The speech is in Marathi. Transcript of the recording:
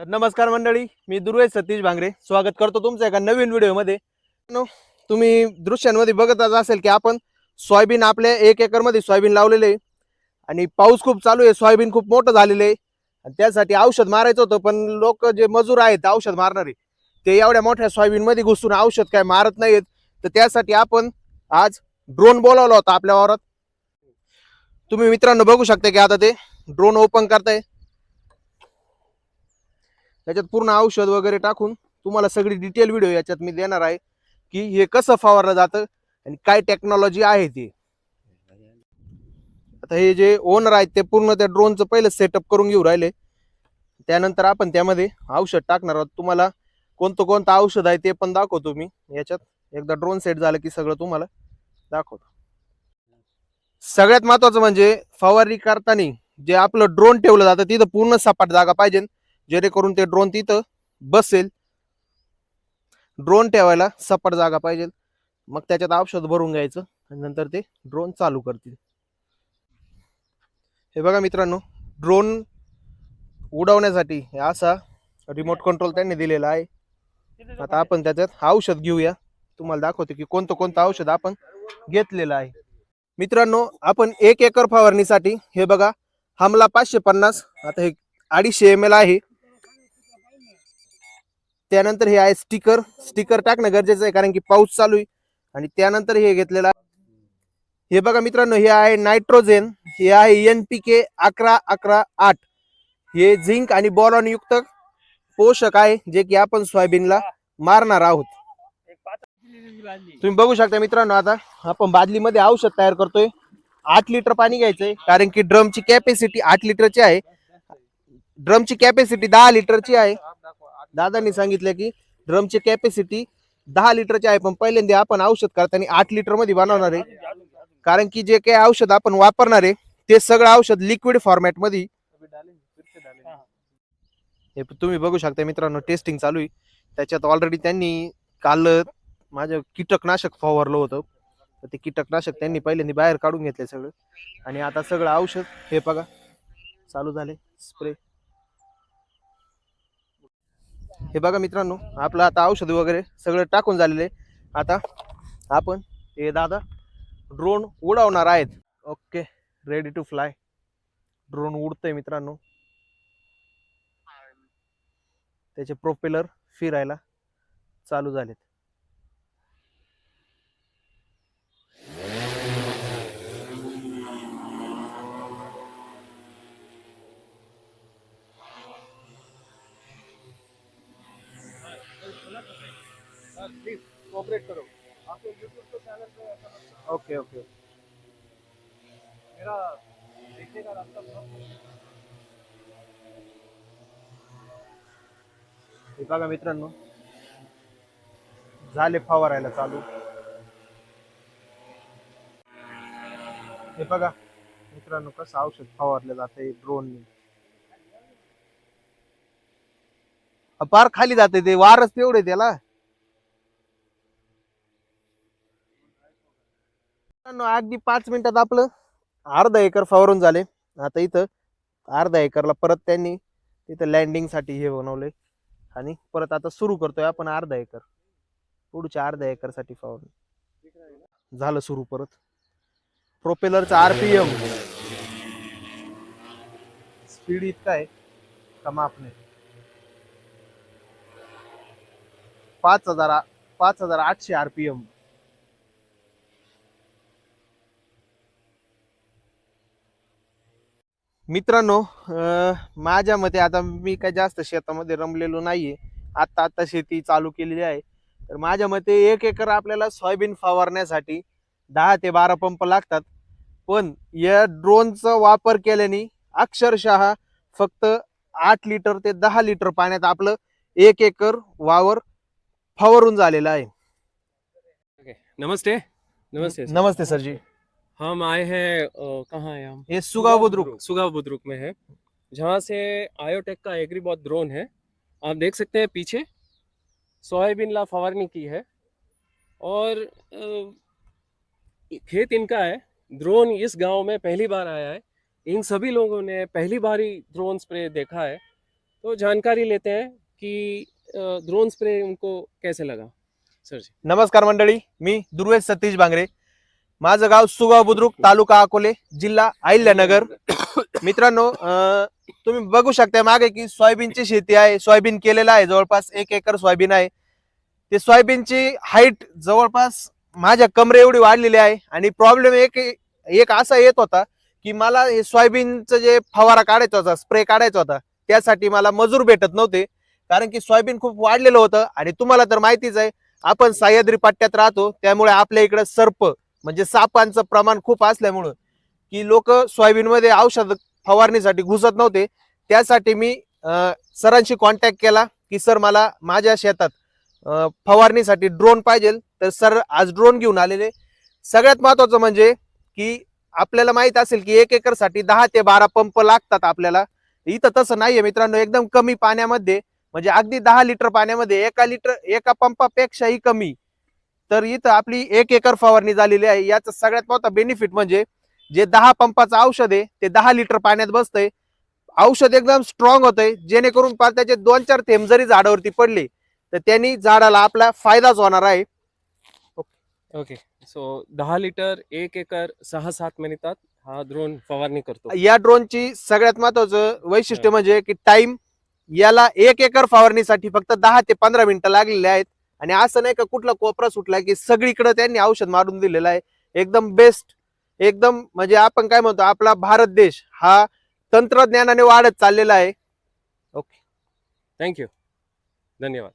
तर नमस्कार मंडळी मी दुर्वेश सतीश भांगरे. स्वागत करतो तुमचं एका नवीन व्हिडिओमध्ये. तुम्ही दृश्यांमध्ये बघतच असेल की आपण सोयाबीन आपल्या एक एकरमध्ये सोयाबीन लावलेले आहे. आणि पाऊस खूप चालू आहे सोयाबीन खूप मोठं झालेलं आहे. आणि त्यासाठी औषध मारायचं होतं पण लोक जे मजूर आहेत औषध मारणारे ते एवढ्या मोठ्या सोयाबीनमध्ये घुसून औषध काय मारत नाहीत तर त्यासाठी आपण आज ड्रोन बोलावला होता आपल्या वावरात. तुम्ही मित्रांनो बघू शकता की आता ते ड्रोन ओपन करताय. त्याच्यात पूर्ण औषध वगैरे टाकून तुम्हाला सगळी डिटेल व्हिडिओ याच्यात मी देणार आहे की हे कसं फवारलं जातं आणि काय टेक्नॉलॉजी आहे ती. आता हे जे ओनर आहेत ते पूर्ण त्या ड्रोनचं पहिलं सेटअप करून घेऊ राहिले. त्यानंतर आपण त्यामध्ये औषध टाकणार आहोत. तुम्हाला कोणतं कोणतं औषध आहे ते पण दाखवतो मी. याच्यात एकदा ड्रोन सेट झालं की सगळं तुम्हाला दाखवतो. सगळ्यात महत्वाचं म्हणजे फवारणी करताना जे आपलं ड्रोन ठेवलं जातं तिथं पूर्ण सपाट जागा पाहिजे. जेणेकरून ते ड्रोन तिथं बसेल. ड्रोन ठेवायला सपाट जागा पाहिजे. मग त्याच्यात औषध भरून घ्यायचं आणि नंतर ते ड्रोन चालू करतील. हे बघा मित्रांनो ड्रोन उडवण्यासाठी हे असा रिमोट कंट्रोल त्यांनी दिलेला आहे. आता आपण त्याच्यात औषध घेऊया. तुम्हाला दाखवतो की कोणतं कोणतं औषध आपण घेतलेलं आहे. मित्रांनो आपण एक एकर फवारणीसाठी हे बघा हमला पाचशे पन्नास आता हे अडीचशे एम एल आहे. त्यानंतर हे आहे स्टिकर. स्टिकर टाकणं गरजेचं आहे कारण की पाऊस चालू आहे. आणि त्यानंतर हे घेतलेलं हे बघा मित्रांनो हे आहे नायट्रोजेन. हे आहे एन पी के अकरा अकरा आठ. हे झिंक आणि बॉलॉन युक्त पोषक आहे जे की आपण सोयाबीनला मारणार आहोत. तुम्ही बघू शकता मित्रांनो आता आपण बादलीमध्ये औषध तयार करतोय. आठ लिटर पाणी घ्यायचंय कारण की ड्रमची कॅपॅसिटी आठ लिटरची आहे. ड्रमची कॅपॅसिटी दहा लिटरची आहे. दादांनी सांगितलं की ड्रमची कॅपॅसिटी दहा लिटरची आहे पण पहिल्यांदा आपण औषध करताना आठ लिटरमध्ये बनवणार आहे. कारण की जे काही औषध आपण वापरणार आहे ते सगळं औषध लिक्विड फॉर्मॅटमध्ये हे तुम्ही बघू शकता मित्रांनो टेस्टिंग चालू आहे. त्याच्यात ऑलरेडी त्यांनी काल माझं कीटकनाशक फवारलं होतं. तर ते कीटकनाशक त्यांनी पहिल्यांदा बाहेर काढून घेतले सगळं. आणि आता सगळं औषध हे बघा चालू झाले स्प्रे हे बघा मित्रांनो आपलं आता औषध वगैरे सगळं टाकून झालेले आता आपण हे दादा ड्रोन उडवणार आहेत. Okay ready to fly drone उडतंय मित्रांनो. त्याचे प्रोपेलर फिरायला चालू झालेत. कोऑपरेट करो ओके ओके. हे बघा मित्रांनो झाले फवारायला चालू. हे बघा मित्रांनो कसं औषध फवारलं जाते ड्रोन पार खाली जाते ते वारच तेवढे त्याला. अगदी पाच मिनिटात आपलं अर्धा एकर फवारून झाले. आता इथं अर्धा एकरला परत त्यांनी तिथं लँडिंगसाठी हे बनवले. आणि परत आता सुरू करतोय आपण अर्धा एकर. पुढच्या अर्धा एकरसाठी फवारणी. झालं सुरू परत. प्रोपेलरचा आरपीएम स्पीड इतका आहे का माप नाही? पाच हजार पाच हजार आठशे आरपीएम. मित्रांनो माझ्या मते आता मी काय जास्त शेतामध्ये रमलेलो नाहीये. आता आता शेती चालू केलेली आहे. तर माझ्या मते एक एकर आपल्याला सोयाबीन फवारण्यासाठी दहा ते बारा पंप लागतात. पण या ड्रोनचा वापर केल्याने अक्षरशः फक्त आठ लिटर ते दहा लिटर पाण्यात आपलं एक एकर वावर फवारून झालेलं आहे. नमस्ते. नमस्ते सर। नमस्ते सर जी हम आए हैं अ, कहाँ है हम? हे सुगाव बुद्रुक. सुगाव बुद्रुक में है। जहाँ से आयोटेक का एग्रीबॉट ड्रोन है। आप देख सकते हैं पीछे सोयाबीन ला फवारनी की है। और अ, खेत इनका है। ड्रोन इस गाँव में पहली बार आया है। इन सभी लोगों ने पहली बार ही ड्रोन स्प्रे देखा है। तो जानकारी लेते हैं कि ड्रोन स्प्रे उनको कैसे लगा? सर जी। नमस्कार मंडळी मी दुर्वेश सतीश बांगरे. माझं गाव सुगाव बुद्रुक तालुका अकोले जिल्हा अहिल्यानगर. मित्रांनो अं, तुम्ही बघू शकता मागे की सोयाबीनची शेती आहे. सोयाबीन केलेलं आहे. जवळपास एक एकर सोयाबीन आहे. ते सोयाबीनची हाईट जवळपास माझ्या कमरे एवढी वाढलेली आहे. आणि प्रॉब्लेम एक एक असा येत होता की मला हे सोयाबीनचं जे फवारा काढायचा होता स्प्रे काढायचा होता त्यासाठी मला मजूर भेटत नव्हते. कारण की सोयाबीन खूप वाढलेलं होतं आणि तुम्हाला तर माहितीच आहे आपण सह्याद्री पट्ट्यात राहतो त्यामुळे आपल्या इकडे सर्प म्हणजे सापांचं प्रमाण खूप असल्यामुळं की लोक सोयाबीनमध्ये औषध फवारणीसाठी घुसत नव्हते. त्यासाठी मी सरांशी कॉन्टॅक्ट केला की सर मला माझ्या शेतात फवारणीसाठी ड्रोन पाहिजे तर सर आज ड्रोन घेऊन आलेले. सगळ्यात महत्वाचं म्हणजे की आपल्याला माहीत असेल की एक एकरसाठी दहा ते बारा पंप लागतात आपल्याला. इथं तसं नाहीये मित्रांनो एकदम कमी पाण्यामध्ये म्हणजे अगदी दहा लिटर पाण्यामध्ये एका लिटर एका पंपापेक्षाही कमी. तर इथं आपली एक एकर फवारणी झालेली आहे. याचा सगळ्यात मोठा बेनिफिट म्हणजे जे दहा पंपाचं औषध आहे ते दहा लिटर पाण्यात बसतंय. औषध एकदम स्ट्रॉंग होतंय. जेणेकरून त्याचे दोन चार थेंब जरी झाडावरती पडले तर त्यांनी झाडाला आपला फायदाच होणार आहे. ओके सो दहा लिटर एक एकर सहा सात मिनिटात हा ड्रोन फवारणी करतो. या ड्रोनची सगळ्यात महत्वाचं वैशिष्ट्य. म्हणजे की टाइम याला एक एकर फवारणीसाठी फक्त दहा ते पंधरा मिनिटं लागलेले आहेत. आणि असं नाही का कुठला कोपरा सुटला की सगळीकडे त्यांनी औषध मारून दिलेलं आहे. एकदम बेस्ट एकदम म्हणजे आपण काय म्हणतो आपला भारत देश हा तंत्रज्ञानाने वाढत चाललेला आहे. ओके थँक्यू धन्यवाद.